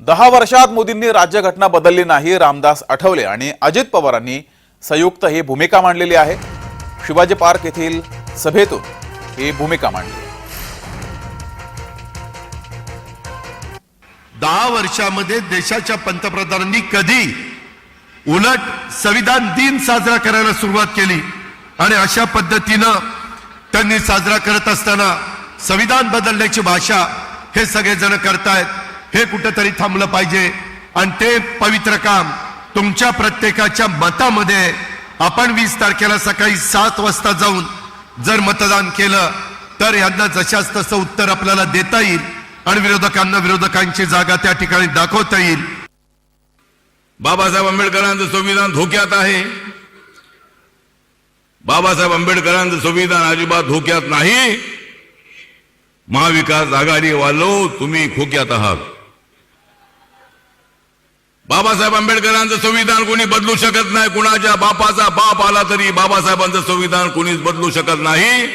दहा वर्षात मोदींनी राज्यघटना बदलली नाही रामदास आठवले आणि अजित पवारांनी संयुक्त ही भूमिका मांडलेली आहे. शिवाजी पार्क येथील सभेतून ही भूमिका मांडली. दहा वर्षामध्ये देशाच्या पंतप्रधानांनी कधी उलट संविधान दिन साजरा करायला सुरुवात केली आणि अशा पद्धतीनं त्यांनी साजरा करत असताना संविधान बदलण्याची भाषा हे सगळेजण करतायत. हे कुठंतरी थांबलं पाहिजे. आणि ते पवित्र काम तुमच्या प्रत्येकाच्या मतामध्ये आपण वीस तारखेला सकाळी सात वाजता जाऊन जर मतदान केलं तर यांना जशाच तसं उत्तर आपल्याला देता येईल आणि विरोधकांना विरोधकांची जागा त्या ठिकाणी दाखवता येईल. बाबासाहेब आंबेडकरांचं संविधान धोक्यात आहे. बाबासाहेब आंबेडकरांचं संविधान अजिबात धोक्यात नाही. महाविकास आघाडी वालो तुम्ही खोक्यात आहात. बाबासाहेब आंबेडकरांचं संविधान कोणी बदलू शकत नाही कुणाच्या बापाचा बाप आला तरी बाबासाहेबांचं संविधान कोणीच बदलू शकत नाही.